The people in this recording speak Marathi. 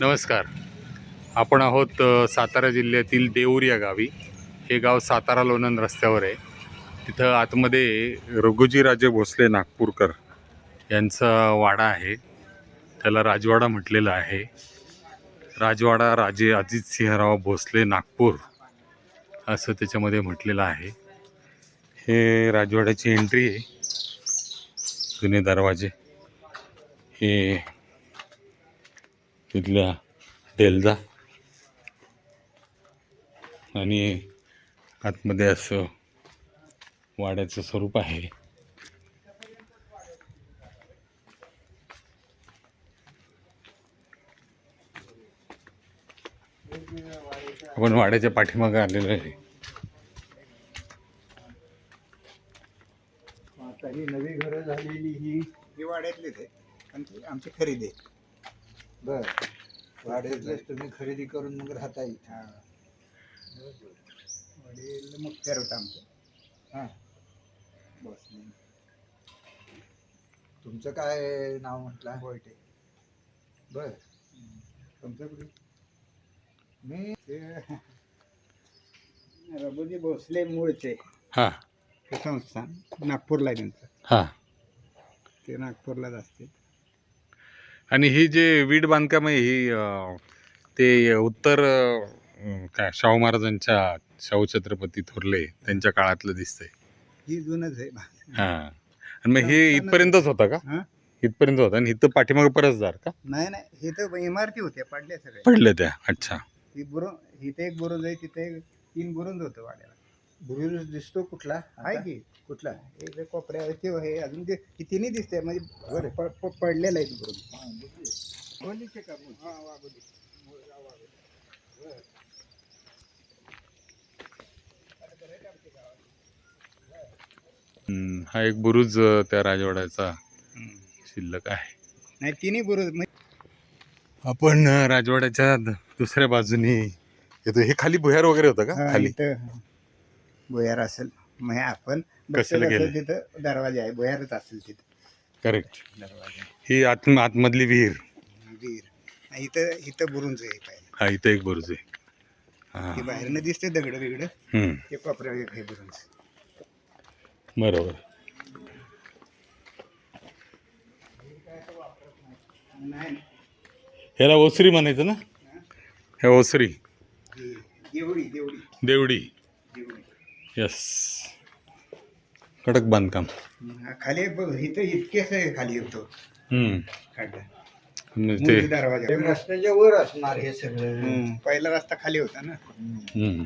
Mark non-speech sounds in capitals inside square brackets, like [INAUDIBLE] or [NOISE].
नमस्कार. आपण आहोत सातारा जिल्ह्यातील देऊर या गावी. हे गाव सातारा लोणंद रस्त्यावर आहे. तिथं आतमध्ये रघुजीराजे भोसले नागपूरकर यांचा वाडा आहे. त्याला राजवाडा म्हटलेला आहे. राजवाडा राजे अजित सिंहराव भोसले नागपूर असं त्याच्यामध्ये म्हटलेलं आहे. हे राजवाड्याची एंट्री आहे. जुने दरवाजे. हे तिथल्या डेलजा आणि आतमध्ये असं वाड्याचं स्वरूप आहे. आपण वाड्याच्या पाठीमागे आलेलो आहे. आता ही नवी घरं झालेली ही वाड्यातलीच आहे आमची खरेदी आहे. बर. वाड्यातलेच तुम्ही खरेदी करून मग राहता येईल हां. वडील मुख्यार होता आमचं हां. बस. तुमचं काय नाव म्हटलं? बोयटे बर. तुमचं कुठे? मी ते [LAUGHS] रघुजी भोसले मूळचे. हां. हे संस्थान नागपूरला आहे त्यांचं. हां. ते नागपूरलाच असते आणि ही जे वीट बांधकाम आहे ही अं, ते उत्तर अं, काय शाहू महाराजांच्या शाहू छत्रपती थोरले त्यांच्या काळातलं दिसतंय. ही जुनच आहे. हां. आणि मग हे इथपर्यंतच होता का? हां. इथपर्यंत होता. आणि इथं पाठीमागे परसदार का? नाही नाही. हे तर इमारती होत्या पडल्या सगळ्या. पडले त्या. अच्छा. ही इथे एक बुरुज आहे तिथे एक- तीन बुरुज होतं वाड्याला. बुरुज दिसतो कुठला? आहे की. कुठला? हे जे कोपऱ्या आहे ते हे अजून ते तिन्ही दिसते म्हणजे प- प- पडलेलं आहे बोलीचे का? हां. बरं. हम्म, हा एक बुरुज अं, त्या राजवाड्याचा शिल्लक आहे. नाही तिन्ही बुरुज म्हणजे आपण अं, राजवाड्याच्या द- दुसऱ्या बाजूने येतो. हे खाली भुयार वगैरे होतं का? खाली. बोयार असेल मग आपण गेले? तिथं दरवाजा आहे बोयारच असेल तिथं. करेक्ट दरवाजा. ही आत आतमधली विहीर. वीर इथं इथं बुरुंज आहे पाहिजे हा इथं एक बुरुज आहे. हा. ते बाहेरनं दिसते दगड बिगड हम्म, ते कोपऱ्या हे बुरुंज. बरोबर. नाही. ह्याला ओसरी म्हणायचं ना? हे. ओसरी. ही देवडी देवडी. देवडी. यस कडक बांधकाम. हा, खाली इथं इतकेच आहे खाली येतो म्हणजे ते दरवाजा. रस्त्याच्या वर असणार हे सगळं. पहिला रस्ता खाली होता ना. हम्म.